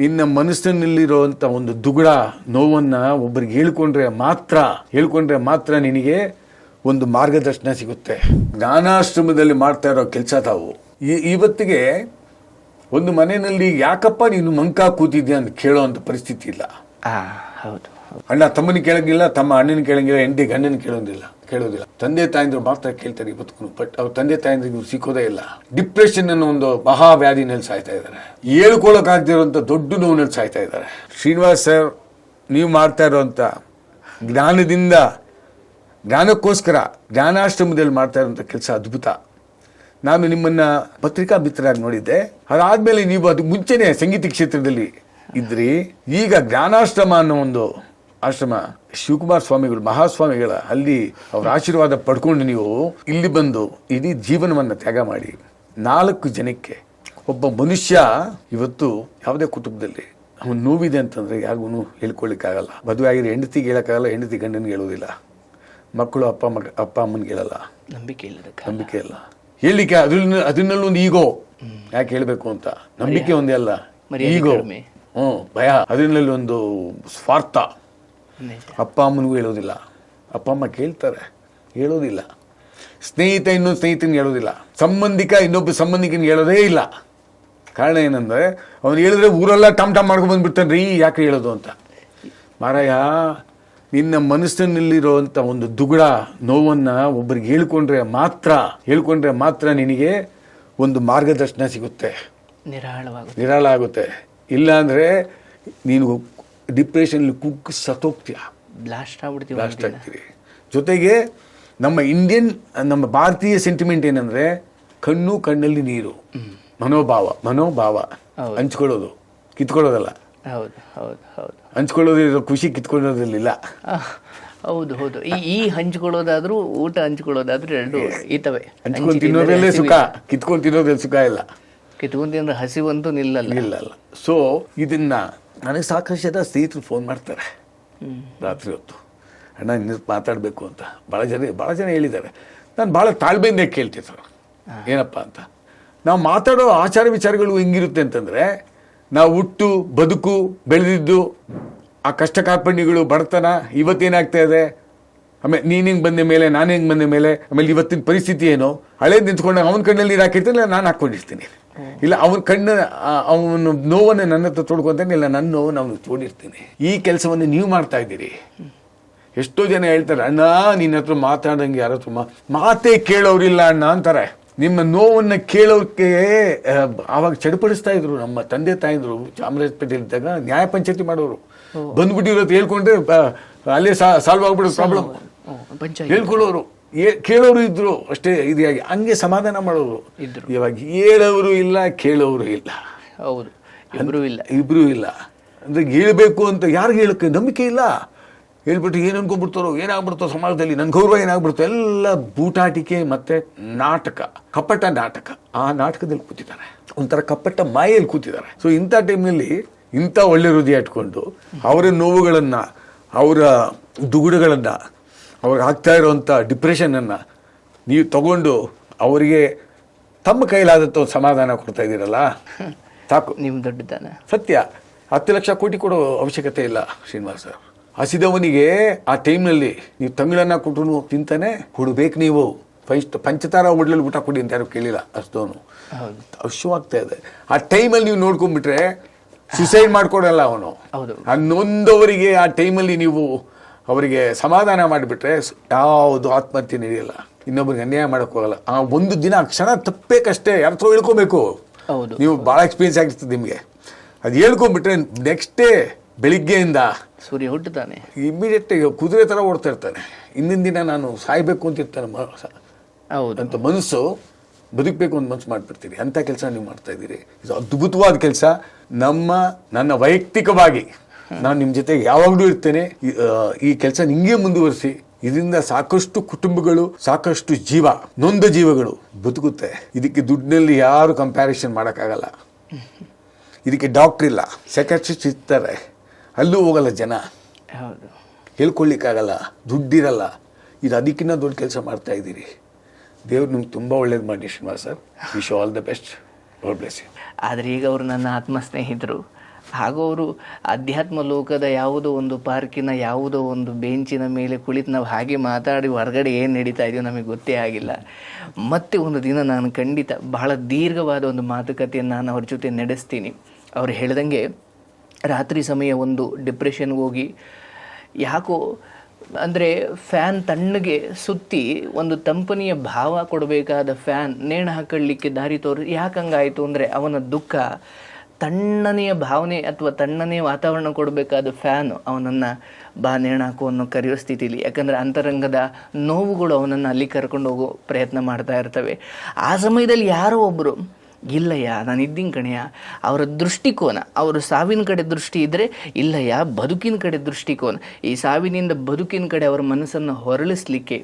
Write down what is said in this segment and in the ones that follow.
ನಿನ್ನ ಮನಸ್ಸಿನಲ್ಲಿರುವಂತ ಒಂದು ದುಗುಡ ನೋವನ್ನ ಒಬ್ಬರಿಗೆ ಹೇಳ್ಕೊಂಡ್ರೆ ಮಾತ್ರ ಹೇಳ್ಕೊಂಡ್ರೆ ಮಾತ್ರ ನಿನಗೆ ಒಂದು ಮಾರ್ಗದರ್ಶನ ಸಿಗುತ್ತೆ. ಜ್ಞಾನಾಶ್ರಮದಲ್ಲಿ ಮಾಡ್ತಾ ಇರೋ ಕೆಲಸ ತಾವು. ಈ- ಇವತ್ತಿಗೆ ಒಂದು ಮನೆಯಲ್ಲಿ ಯಾಕಪ್ಪ ನೀನು ಮಂಕ ಕೂತಿದ್ಯಾ ಅಂತ ಕೇಳೋ ಅಂತ ಪರಿಸ್ಥಿತಿ ಇಲ್ಲ. ಹೌದು. ಅಣ್ಣ ತಮ್ಮನ ಕೇಳಂಗಿಲ್ಲ, ತಮ್ಮ ಅಣ್ಣನ ಕೇಳಂಗಿಲ್ಲ ಹೆಂಡಿ ಗಂಡನ ಕೇಳೋದಿಲ್ಲ ಕೇಳೋದಿಲ್ಲ. ತಂದೆ ತಾಯಂದ್ರು ಮಾತ್ರ ಕೇಳ್ತಾರೆ ಇವತ್ತು ಬಟ್ ಅವ್ರ ತಂದೆ ತಾಯಂದ್ರಿಗೆ ಸಿಕ್ಕೋದೇ ಇಲ್ಲ. ಡಿಪ್ರೆಷನ್ ಅನ್ನೋ ಒಂದು ಮಹಾವ್ಯಾಧಿನಲ್ಲಿ ಸಾಯ್ತಾ ಇದ್ದಾರೆ. ಹೇಳ್ಕೊಳಕ್ಕಾಗದಿರುವಂತ ದೊಡ್ಡ ನೋವಿನಲ್ಲಿ ಸಾಯ್ತಾ ಇದ್ದಾರೆ. ಶ್ರೀನಿವಾಸ್ ಸರ್, ನೀವು ಮಾಡ್ತಾ ಇರುವಂತ ಜ್ಞಾನದಿಂದ, ಜ್ಞಾನಕ್ಕೋಸ್ಕರ, ಜ್ಞಾನಾಶ್ರಮದಲ್ಲಿ ಮಾಡ್ತಾ ಇರುವಂತ ಕೆಲಸ ಅದ್ಭುತ. ನಾನು ನಿಮ್ಮನ್ನ ಪತ್ರಿಕಾ ಮಿತ್ರರಾಗಿ ನೋಡಿದ್ದೆ. ಅದಾದ್ಮೇಲೆ ನೀವು ಅದು ಮುಂಚೆನೆ ಸಂಗೀತ ಕ್ಷೇತ್ರದಲ್ಲಿ ಇದ್ರಿ. ಈಗ ಜ್ಞಾನಾಶ್ರಮ ಅನ್ನೋ ಒಂದು ಆಶ್ರಮ ಶಿವಕುಮಾರ ಸ್ವಾಮಿಗಳು ಮಹಾಸ್ವಾಮಿಗಳ ಅಲ್ಲಿ ಅವರ ಆಶೀರ್ವಾದ ಪಡ್ಕೊಂಡು ನೀವು ಇಲ್ಲಿ ಬಂದು ಇಡೀ ಜೀವನವನ್ನ ತ್ಯಾಗ ಮಾಡಿ ನಾಲ್ಕು ಜನಕ್ಕೆ ಒಬ್ಬ ಮನುಷ್ಯ ಇವತ್ತು ಯಾವುದೇ ಕುಟುಂಬದಲ್ಲಿ ಅವನು ನೋವಿದೆ ಅಂತಂದ್ರೆ ಯಾರಿಗೂ ಹೇಳ್ಕೊಳ್ಳಿಕ್ಕಾಗಲ್ಲ ಮದುವೆ ಆಗಿರೋ ಹೆಂಡತಿಗೆ ಹೇಳೋಕ್ಕಾಗಲ್ಲ ಹೆಂಡತಿ ಗಂಡನಿಗೆ ಹೇಳೋದಿಲ್ಲ ಮಕ್ಕಳು ಅಪ್ಪ ಮಗ ಅಪ್ಪ ಅಮ್ಮನಿಗೆ ಹೇಳಲ್ಲ. ನಂಬಿಕೆ ಇಲ್ಲದಕ್ಕೆ ನಂಬಿಕೆ ಇಲ್ಲ. ಹೇಳಲಿಕ್ಕೆ ಅದ್ರಲ್ಲಿ ಅದನ್ನಲ್ಲಿ ಒಂದು ಈಗೋ. ಯಾಕೆ ಹೇಳಬೇಕು ಅಂತ? ನಂಬಿಕೆ ಒಂದೇ ಅಲ್ಲ. ಈಗೋ. ಹ್ಞೂ ಭಯ. ಅದರಲ್ಲಿ ಒಂದು ಸ್ವಾರ್ಥ. ಅಪ್ಪ ಅಮ್ಮನಿಗೂ ಹೇಳೋದಿಲ್ಲ. ಅಪ್ಪ ಅಮ್ಮ ಕೇಳ್ತಾರೆ ಹೇಳೋದಿಲ್ಲ. ಸ್ನೇಹಿತ ಇನ್ನೊಂದು ಸ್ನೇಹಿತನಿಗೆ ಹೇಳೋದಿಲ್ಲ. ಸಂಬಂಧಿಕ ಇನ್ನೊಬ್ಬ ಸಂಬಂಧಿಕನಿಗೆ ಹೇಳೋದೇ ಇಲ್ಲ. ಕಾರಣ ಏನಂದ್ರೆ ಅವನು ಹೇಳಿದ್ರೆ ಊರೆಲ್ಲ ಟಮ್ ಟಮ್ ಮಾಡ್ಕೊಂಡು ಬಂದ್ಬಿಡ್ತಾನೆ ರೀ ಯಾಕೆ ಹೇಳೋದು ಅಂತ. ಮಾರಾಯ ನಿನ್ನ ಮನಸ್ಸಿನಲ್ಲಿರುವಂಥ ಒಂದು ದುಗುಡ ನೋವನ್ನ ಒಬ್ಬರಿಗೆ ಹೇಳ್ಕೊಂಡ್ರೆ ಮಾತ್ರ ಹೇಳ್ಕೊಂಡ್ರೆ ಮಾತ್ರ ನಿನಗೆ ಒಂದು ಮಾರ್ಗದರ್ಶನ ಸಿಗುತ್ತೆ. ನಿರಾಳವಾಗುತ್ತೆ. ನಿರಾಳ ಆಗುತ್ತೆ. ಇಲ್ಲಾಂದರೆ ನೀನು ಡಿಪ್ರೆಷನ್ ಕುಗ್ಗಿ ಸತ್ತೋಗ್ತೀಯ. ಬ್ಲಾಸ್ಟ್ ಆಗ್ಬಿಡ್ತೀವಿ ಬ್ಲಾಸ್ಟ್ ಆಗ್ತೀವಿ. ಜೊತೆಗೆ ನಮ್ಮ ಇಂಡಿಯನ್ ನಮ್ಮ ಭಾರತೀಯ ಸೆಂಟಿಮೆಂಟ್ ಏನಂದ್ರೆ ಕಣ್ಣು ಕಣ್ಣಲ್ಲಿ ನೀರು. ಮನೋಭಾವ ಮನೋಭಾವ. ಹಂಚ್ಕೊಳ್ಳೋದು. ಕಿತ್ಕೊಳ್ಳೋದಲ್ಲ. ಹೌದು ಹೌದು ಹೌದು. ಹಂಚ್ಕೊಳ್ಳೋದಿರೋ ಖುಷಿ ಕಿತ್ಕೊಳ್ಳೋದ್ರಲ್ಲಿಲ್ಲ. ಆ, ಹೌದು ಹೌದು. ಈ ಈ ಹಂಚ್ಕೊಳ್ಳೋದಾದ್ರೂ ಊಟ ಹಂಚ್ಕೊಳ್ಳೋದಾದ್ರೂ ಎರಡು ಈತವೆ ಹಂಚ್ಕೊಂಡು ತಿನ್ನೋದ್ರಲ್ಲೇ ಸುಖ. ಕಿತ್ಕೊಂಡು ತಿನ್ನೋದ್ರಲ್ಲಿ ಸುಖ ಇಲ್ಲ. ಕಿತ್ಕೊಂಡು ತಿಂದ್ರೆ ಹಸಿವಂತೂ ನಿಲ್ಲಲ್ಲ. ಇಲ್ಲಲ್ಲ ಸೊ ಇದನ್ನ ನನಗೆ ಸಾಕಷ್ಟು ಜನ ಸ್ನೇಹಿತರು ಫೋನ್ ಮಾಡ್ತಾರೆ. ರಾತ್ರಿ ಹೊತ್ತು. ಅಣ್ಣ ನಿನ್ನ ಮಾತಾಡಬೇಕು ಅಂತ. ಭಾಳ ಜನ ಭಾಳ ಜನ ಹೇಳಿದ್ದಾರೆ. ನಾನು ಭಾಳ ತಾಳ್ಮೆಯಿಂದ ಕೇಳ್ತಿದ್ರು ಏನಪ್ಪ ಅಂತ. ನಾವು ಮಾತಾಡೋ ಆಚಾರ ವಿಚಾರಗಳು ಹೆಂಗಿರುತ್ತೆ ಅಂತಂದರೆ ನಾವು ಹುಟ್ಟು ಬದುಕು ಬೆಳೆದಿದ್ದು ಆ ಕಷ್ಟ ಕಾರ್ಪಣ್ಯಗಳು ಬಡತನ ಇವತ್ತೇನಾಗ್ತಾ ಇದೆ? ಆಮೇಲೆ ನೀನು ಹಿಂಗೆ ಬಂದ ಮೇಲೆ ನಾನು ಹಿಂಗೆ ಬಂದ ಮೇಲೆ ಆಮೇಲೆ ಇವತ್ತಿನ ಪರಿಸ್ಥಿತಿ ಏನು? ಹಳೆ ನಿಂತ್ಕೊಂಡಾಗ ಅವನ ಕಣ್ಣಲ್ಲಿ ನೀರು ಹಾಕಿರ್ತೀನಿ ನಾನು ಹಾಕೊಂಡಿರ್ತೀನಿ. ಇಲ್ಲ ಅವನ ಕಣ್ಣು ಅವನ ನೋವನ್ನು ನನ್ನ ಹತ್ರ ತೋಡ್ಕೊಂತಾನೆ ಇಲ್ಲ ನನ್ನ ನೋವನ್ನು ಅವನಿಗೆ ತೋಡಿರ್ತೀನಿ. ಈ ಕೆಲಸವನ್ನು ನೀವು ಮಾಡ್ತಾ ಇದ್ದೀರಿ. ಎಷ್ಟೋ ಜನ ಹೇಳ್ತಾರೆ ಅಣ್ಣ ನಿನ್ನ ಹತ್ರ ಮಾತಾಡಂಗೆ ಯಾರ ಹತ್ರ ಮಾತೇ ಕೇಳೋರಿಲ್ಲ ಅಣ್ಣ ಅಂತಾರೆ. ನಿಮ್ಮ ನೋವನ್ನ ಕೇಳೋಕೆ ಆವಾಗ ಚಡಪಡಿಸ್ತಾ ಇದ್ರು ನಮ್ಮ ತಂದೆ ತಾಯಿದ್ರು ಚಾಮರಾಜಪೇಟೆ ಇದ್ದಾಗ ನ್ಯಾಯ ಪಂಚಾಯತಿ ಮಾಡೋರು. ಬಂದ್ಬಿಟ್ಟಿರೋದು ಹೇಳ್ಕೊಂಡ್ರೆ ಅಲ್ಲೇ ಸಾಲ್ವ್ ಆಗ್ಬಿಡೋದು ಪ್ರಾಬ್ಲಮ್ ಹೇಳ್ಕೊಳ್ಳೋರು. ಕೇಳೋರು ಇದ್ರು ಅಷ್ಟೇ ಇದಾಗಿ ಹಂಗೆ ಸಮಾಧಾನ ಮಾಡೋರು. ಇದ್ರು. ಇವಾಗ ಹೇಳೋರು ಇಲ್ಲ ಕೇಳೋರು ಇಲ್ಲ. ಹೌದು. ಇಬ್ಬರೂ ಇಲ್ಲ. ಇಬ್ಬರೂ ಇಲ್ಲ. ಅಂದ್ರೆ ಹೇಳ್ಬೇಕು ಅಂತ ಯಾರಿಗೆ ಹೇಳಕ್ಕೆ ನಂಬಿಕೆ ಇಲ್ಲ. ಹೇಳ್ಬಿಟ್ಟು ಏನು ಅನ್ಕೊಂಡ್ಬಿಡ್ತಾರೋ ಏನಾಗ್ಬಿಡ್ತೋ ಸಮಾಜದಲ್ಲಿ ನನ್ನ ಗೌರವ ಏನಾಗ್ಬಿಡ್ತೋ ಎಲ್ಲ ಬೂಟಾಟಿಕೆ ಮತ್ತು ನಾಟಕ ಕಪಟ ನಾಟಕ. ಆ ನಾಟಕದಲ್ಲಿ ಕೂತಿದ್ದಾರೆ. ಒಂಥರ ಕಪಟ ಮಾಯಲ್ಲಿ ಕೂತಿದ್ದಾರೆ. ಸೊ ಇಂಥ ಟೈಮ್ನಲ್ಲಿ ಇಂಥ ಒಳ್ಳೆ ಹೃದಯ ಇಟ್ಕೊಂಡು ಅವರ ನೋವುಗಳನ್ನು ಅವರ ದುಗುಡಗಳನ್ನ ಅವ್ರಿಗೆ ಆಗ್ತಾ ಇರುವಂಥ ಡಿಪ್ರೆಷನನ್ನು ನೀವು ತಗೊಂಡು ಅವರಿಗೆ ತಮ್ಮ ಕೈಲಾದಂಥ ಒಂದು ಸಮಾಧಾನ ಕೊಡ್ತಾ ಇದ್ದೀರಲ್ಲ? ಸಾಕು ನಿಮ್ಮ ದೊಡ್ಡದಾನ. ಸತ್ಯ. ಹತ್ತು ಲಕ್ಷ ಕೋಟಿ ಕೊಡೋ ಅವಶ್ಯಕತೆ ಇಲ್ಲ ಶ್ರೀನಿವಾಸ್ ಸರ್. ಹಸಿದವನಿಗೆ ಆ ಟೈಮ್ನಲ್ಲಿ ನೀವು ತಂಗಳನ್ನ ಕೊಟ್ಟರು ತಿಂತಾನೆ ಕೊಡಬೇಕು ನೀವು. ಫಸ್ಟ್ ಪಂಚತಾರ ಹೋಟ್ಲಲ್ಲಿ ಊಟ ಕೊಡಿ ಅಂತ ಯಾರು ಕೇಳಿಲ್ಲ ಅಷ್ಟೋನು ಅವಶ್ಯವಾಗ್ತಾ ಇದೆ. ಆ ಟೈಮಲ್ಲಿ ನೀವು ನೋಡ್ಕೊಂಡ್ಬಿಟ್ರೆ ಸುಸೈಡ್ ಮಾಡ್ಕೊಡಲ್ಲ ಅವನು. ಹೌದು. ಆ ನೊಂದವರಿಗೆ ಆ ಟೈಮಲ್ಲಿ ನೀವು ಅವರಿಗೆ ಸಮಾಧಾನ ಮಾಡಿಬಿಟ್ರೆ ಯಾವುದು ಆತ್ಮಹತ್ಯೆ ನಡೆಯಲ್ಲ. ಇನ್ನೊಬ್ರಿಗೆ ಅನ್ಯಾಯ ಮಾಡಕ್ ಹೋಗಲ್ಲ. ಆ ಒಂದು ದಿನ ಆ ಕ್ಷಣ ತಪ್ಪೇಕಷ್ಟೇ ಯಾರ ಹೇಳ್ಕೊಬೇಕು. ಹೌದು. ನೀವು ಭಾಳ ಎಕ್ಸ್ಪೀರಿಯನ್ಸ್ ಆಗಿರ್ತದೆ ನಿಮಗೆ. ಅದು ಹೇಳ್ಕೊಂಡ್ಬಿಟ್ರೆ ನೆಕ್ಸ್ಟ್ ಡೇ ಬೆಳಿಗ್ಗೆಯಿಂದ ಸೂರ್ಯ ಹುಟ್ಟುತ್ತಾನೆ. ಇಮಿಡಿಯೇಟ್ ಕುದುರೆ ಥರ ಓಡ್ತಾ ಇರ್ತಾನೆ. ಇಂದಿನ ದಿನ ನಾನು ಸಾಯ್ಬೇಕು ಅಂತ ಇರ್ತಾನೆ ಹೌದು. ಅಂತ ಮನಸ್ಸು ಬದುಕಬೇಕು ಅಂತ ಮನಸ್ಸು ಮಾಡ್ಬಿಡ್ತೀರಿ. ಅಂಥ ಕೆಲಸ ನೀವು ಮಾಡ್ತಾ ಇದ್ದೀರಿ. ಇದು ಅದ್ಭುತವಾದ ಕೆಲಸ. ನಮ್ಮ ನನ್ನ ವೈಯಕ್ತಿಕವಾಗಿ ನಾನು ನಿಮ್ಮ ಜೊತೆ ಯಾವಾಗಲೂ ಇರ್ತೇನೆ. ಈ- ಕೆಲಸ ನಿಂಗೆ ಮುಂದುವರಿಸಿ. ಇದರಿಂದ ಸಾಕಷ್ಟು ಕುಟುಂಬಗಳು ಸಾಕಷ್ಟು ಜೀವ ನೊಂದ ಜೀವಗಳು ಬದುಕುತ್ತೆ. ಇದಕ್ಕೆ ದುಡ್ಡಿನಲ್ಲಿ ಯಾರು ಕಂಪ್ಯಾರಿಸನ್ ಮಾಡೋಕ್ಕಾಗಲ್ಲ. ಇದಕ್ಕೆ ಡಾಕ್ಟ್ರ್ ಇಲ್ಲ. ಸೆಕ್ರೆಟ್ರಿಸ್ಟ್ ಇರ್ತಾರೆ. ಅಲ್ಲೂ ಹೋಗಲ್ಲ ಜನ. ಹೌದು. ಹೇಳ್ಕೊಳ್ಳಿಕ್ಕಾಗಲ್ಲ ದುಡ್ಡಿರಲ್ಲ. ಇದು ಅದಕ್ಕಿಂತ ದೊಡ್ಡ ಕೆಲಸ ಮಾಡ್ತಾ ಇದ್ದೀರಿ. ದೇವ್ರು ನಿಮ್ಗೆ ತುಂಬ ಒಳ್ಳೇದು ಮಾಡಿ Srinivas sir. Wish all the best ಆದರೆ ಬ್ಲೆಸ್ ಯು ಆದ್ರೆ ಈಗ ಅವರು ನನ್ನ ಆತ್ಮ ಸ್ನೇಹಿತರು ಹಾಗೂ ಅವರು ಅಧ್ಯಾತ್ಮ ಲೋಕದ ಯಾವುದೋ ಒಂದು ಪಾರ್ಕಿನ ಯಾವುದೋ ಒಂದು ಬೆಂಚಿನ ಮೇಲೆ ಕುಳಿತು ನಾವು ಹಾಗೆ ಮಾತಾಡಿ ಹೊರಗಡೆ ಏನು ನಡೀತಾ ಇದೆಯೋ ನಮಗೆ ಗೊತ್ತೇ ಆಗಿಲ್ಲ. ಮತ್ತೆ ಒಂದು ದಿನ ನಾನು ಖಂಡಿತ ಬಹಳ ದೀರ್ಘವಾದ ಒಂದು ಮಾತುಕತೆಯನ್ನು ನಾನು ಅವ್ರ ಜೊತೆ ನಡೆಸ್ತೀನಿ. ಅವ್ರು ಹೇಳ್ದಂಗೆ ರಾತ್ರಿ ಸಮಯ ಒಂದು ಡಿಪ್ರೆಷನ್ಗೆ ಹೋಗಿ ಯಾಕೋ ಅಂದರೆ ಫ್ಯಾನ್ ತಣ್ಣಗೆ ಸುತ್ತಿ ಒಂದು ತಂಪನಿಯ ಭಾವ ಕೊಡಬೇಕಾದ ಫ್ಯಾನ್ ನೇಣು ಹಾಕೊಳ್ಳಿಕ್ಕೆ ದಾರಿ ತೋರಿ ಯಾಕಂಗಾಯಿತು ಅಂದರೆ ಅವನ ದುಃಖ ತಣ್ಣನೆಯ ಭಾವನೆ ಅಥವಾ ತಣ್ಣನೆಯ ವಾತಾವರಣ ಕೊಡಬೇಕಾದ ಫ್ಯಾನು ಅವನನ್ನು ಬಾ ನೇಣಾಕು ಅನ್ನೋ ಕರೆಯೋ ಸ್ಥಿತಿಲಿ. ಯಾಕಂದರೆ ಅಂತರಂಗದ ನೋವುಗಳು ಅವನನ್ನು ಅಲ್ಲಿ ಕರ್ಕೊಂಡು ಹೋಗೋ ಪ್ರಯತ್ನ ಮಾಡ್ತಾ ಇರ್ತವೆ. ಆ ಸಮಯದಲ್ಲಿ ಯಾರೋ ಒಬ್ಬರು ಇಲ್ಲಯ್ಯ, ನಾನು ಇದ್ದೀನಿ ಕಣಯ್ಯ. ಅವರ ದೃಷ್ಟಿಕೋನ, ಅವರು ಸಾವಿನ ಕಡೆ ದೃಷ್ಟಿ ಇದ್ದರೆ ಇಲ್ಲಯ್ಯ, ಬದುಕಿನ ಕಡೆ ದೃಷ್ಟಿಕೋನ. ಈ ಸಾವಿನಿಂದ ಬದುಕಿನ ಕಡೆ ಅವರ ಮನಸ್ಸನ್ನು ಹೊರಳಿಸ್ಲಿಕ್ಕೆ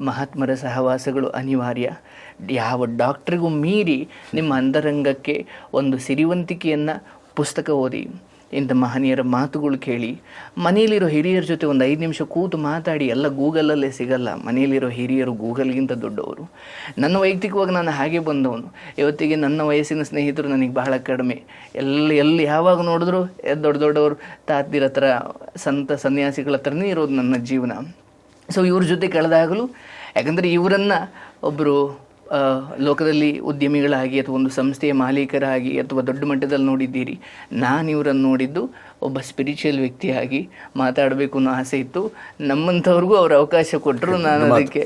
ಮಹಾತ್ಮರ ಸಹವಾಸಗಳು ಅನಿವಾರ್ಯ. ಯಾವ ಡಾಕ್ಟ್ರಿಗೂ ಮೀರಿ ನಿಮ್ಮ ಅಂತರಂಗಕ್ಕೆ ಒಂದು ಸಿರಿವಂತಿಕೆಯನ್ನು ಪುಸ್ತಕ ಓದಿ. ಇಂಥ ಮಹನೀಯರ ಮಾತುಗಳು ಕೇಳಿ. ಮನೆಯಲ್ಲಿರೋ ಹಿರಿಯರ ಜೊತೆ ಒಂದು ಐದು ನಿಮಿಷ ಕೂತು ಮಾತಾಡಿ, ಎಲ್ಲ ಗೂಗಲಲ್ಲೇ ಸಿಗಲ್ಲ. ಮನೆಯಲ್ಲಿರೋ ಹಿರಿಯರು ಗೂಗಲ್ಗಿಂತ ದೊಡ್ಡವರು. ನನ್ನ ವೈಯಕ್ತಿಕವಾಗಿ ನಾನು ಹಾಗೆ ಬಂದವನು. ಇವತ್ತಿಗೆ ನನ್ನ ವಯಸ್ಸಿನ ಸ್ನೇಹಿತರು ನನಗೆ ಬಹಳ ಕಡಿಮೆ. ಎಲ್ಲಿ ಎಲ್ಲಿ ಯಾವಾಗ ನೋಡಿದ್ರು ದೊಡ್ಡ ದೊಡ್ಡವರು ತಾತಿರ ಹತ್ರ, ಸಂತ, ಸನ್ಯಾಸಿಗಳ ಹತ್ರನೇ ಇರೋದು ನನ್ನ ಜೀವನ. ಸೊ ಇವ್ರ ಜೊತೆ ಕಳೆದಾಗಲೂ, ಯಾಕಂದರೆ ಇವರನ್ನು ಒಬ್ಬರು ಲೋಕದಲ್ಲಿ ಉದ್ಯಮಿಗಳಾಗಿ ಅಥವಾ ಒಂದು ಸಂಸ್ಥೆಯ ಮಾಲೀಕರಾಗಿ ಅಥವಾ ದೊಡ್ಡ ಮಟ್ಟದಲ್ಲಿ ನೋಡಿದ್ದೀರಿ. ನಾನು ಇವರನ್ನು ನೋಡಿದ್ದು ಒಬ್ಬ ಸ್ಪಿರಿಚುವಲ್ ವ್ಯಕ್ತಿಯಾಗಿ ಮಾತಾಡಬೇಕು ಅನ್ನೋ ಆಸೆ ಇತ್ತು. ನಮ್ಮಂಥವ್ರಿಗೂ ಅವ್ರು ಅವಕಾಶ ಕೊಟ್ಟರು ನಾನು ಅದಕ್ಕೆ.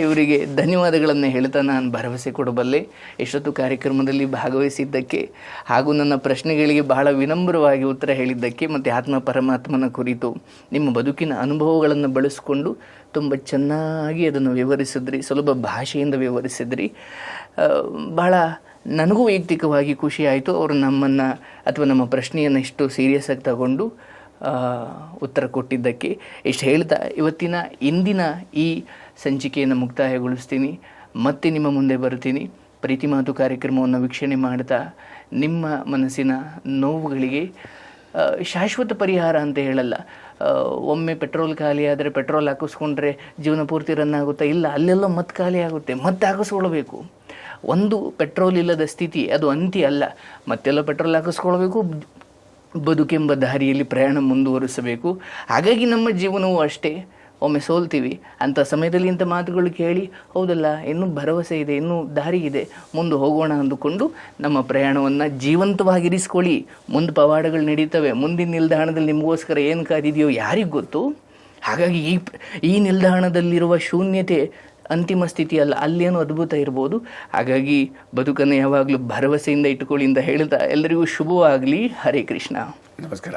ಇವರಿಗೆ ಧನ್ಯವಾದಗಳನ್ನು ಹೇಳ್ತಾ ನಾನು ಭರವಸೆ ಕೊಡಬಲ್ಲೆ. ಎಷ್ಟೊತ್ತು ಕಾರ್ಯಕ್ರಮದಲ್ಲಿ ಭಾಗವಹಿಸಿದ್ದಕ್ಕೆ ಹಾಗೂ ನನ್ನ ಪ್ರಶ್ನೆಗಳಿಗೆ ಬಹಳ ವಿನಮ್ರವಾಗಿ ಉತ್ತರ ಹೇಳಿದ್ದಕ್ಕೆ ಮತ್ತು ಆತ್ಮ ಪರಮಾತ್ಮನ ಕುರಿತು ನಿಮ್ಮ ಬದುಕಿನ ಅನುಭವಗಳನ್ನು ಬಳಸಿಕೊಂಡು ತುಂಬ ಚೆನ್ನಾಗಿ ಅದನ್ನು ವಿವರಿಸಿದ್ರಿ ಸುಲಭ ಭಾಷೆಯಿಂದ ವಿವರಿಸಿದ್ರಿ. ಬಹಳ ನನಗೂ ವೈಯಕ್ತಿಕವಾಗಿ ಖುಷಿಯಾಯಿತು ಅವರು ನಮ್ಮನ್ನು ಅಥವಾ ನಮ್ಮ ಪ್ರಶ್ನೆಯನ್ನು ಇಷ್ಟು ಸೀರಿಯಸ್ ಆಗಿ ತಗೊಂಡು ಉತ್ತರ ಕೊಟ್ಟಿದ್ದಕ್ಕೆ. ಇಷ್ಟು ಹೇಳ್ತಾ, ಇವತ್ತಿನ, ಇಂದಿನ ಈ ಸಂಚಿಕೆಯನ್ನು ಮುಕ್ತಾಯಗೊಳಿಸ್ತೀನಿ. ಮತ್ತೆ ನಿಮ್ಮ ಮುಂದೆ ಬರ್ತೀನಿ. ಪ್ರೀತಿ ಮಾತು ಕಾರ್ಯಕ್ರಮವನ್ನು ವೀಕ್ಷಣೆ ಮಾಡ್ತಾ, ನಿಮ್ಮ ಮನಸ್ಸಿನ ನೋವುಗಳಿಗೆ ಶಾಶ್ವತ ಪರಿಹಾರ ಅಂತ ಹೇಳಲ್ಲ. ಒಮ್ಮೆ ಪೆಟ್ರೋಲ್ ಖಾಲಿ ಆದರೆ ಪೆಟ್ರೋಲ್ ಹಾಕಿಸ್ಕೊಂಡ್ರೆ ಜೀವನ ಪೂರ್ತಿ ರನ್ ಆಗುತ್ತಾ? ಇಲ್ಲ, ಅಲ್ಲೆಲ್ಲ ಮತ್ತೆ ಖಾಲಿ ಆಗುತ್ತೆ. ಮತ್ತೆ ಹಾಕಿಸ್ಕೊಳ್ಬೇಕು. ಒಂದು ಪೆಟ್ರೋಲ್ ಇಲ್ಲದ ಸ್ಥಿತಿ, ಅದು ಅಂತ್ಯ ಅಲ್ಲ. ಮತ್ತೆಲ್ಲ ಪೆಟ್ರೋಲ್ ಹಾಕಿಸ್ಕೊಳ್ಬೇಕು, ಬದುಕೆಂಬ ದಾರಿಯಲ್ಲಿ ಪ್ರಯಾಣ ಮುಂದುವರಿಸಬೇಕು. ಹಾಗಾಗಿ ನಮ್ಮ ಜೀವನವೂ ಅಷ್ಟೇ. ಒಮ್ಮೆ ಸೋಲ್ತೀವಿ. ಅಂಥ ಸಮಯದಲ್ಲಿ ಇಂಥ ಮಾತುಗಳು ಕೇಳಿ, ಹೌದಲ್ಲ, ಇನ್ನೂ ಭರವಸೆ ಇದೆ, ಇನ್ನೂ ದಾರಿ ಇದೆ. ಮುಂದೆ ಹೋಗೋಣ ಅಂದುಕೊಂಡು ನಮ್ಮ ಪ್ರಯಾಣವನ್ನು ಜೀವಂತವಾಗಿರಿಸ್ಕೊಳ್ಳಿ. ಮುಂದೆ ಪವಾಡಗಳು ನಡೀತವೆ. ಮುಂದಿನ ನಿಲ್ದಾಣದಲ್ಲಿ ನಿಮಗೋಸ್ಕರ ಏನು ಕಾದಿದೆಯೋ ಯಾರಿಗೂ ಗೊತ್ತು? ಹಾಗಾಗಿ ಈ ಈ ನಿಲ್ದಾಣದಲ್ಲಿರುವ ಶೂನ್ಯತೆ ಅಂತಿಮ ಸ್ಥಿತಿ ಅಲ್ಲ ಅಲ್ಲೇನೋ ಅದ್ಭುತ ಇರ್ಬೋದು. ಹಾಗಾಗಿ ಬದುಕನ್ನು ಯಾವಾಗಲೂ ಭರವಸೆಯಿಂದ ಇಟ್ಟುಕೊಳ್ಳಿ ಅಂತ ಹೇಳ್ತಾ ಎಲ್ಲರಿಗೂ ಶುಭವಾಗಲಿ. ಹರೇ ಕೃಷ್ಣ. ನಮಸ್ಕಾರ.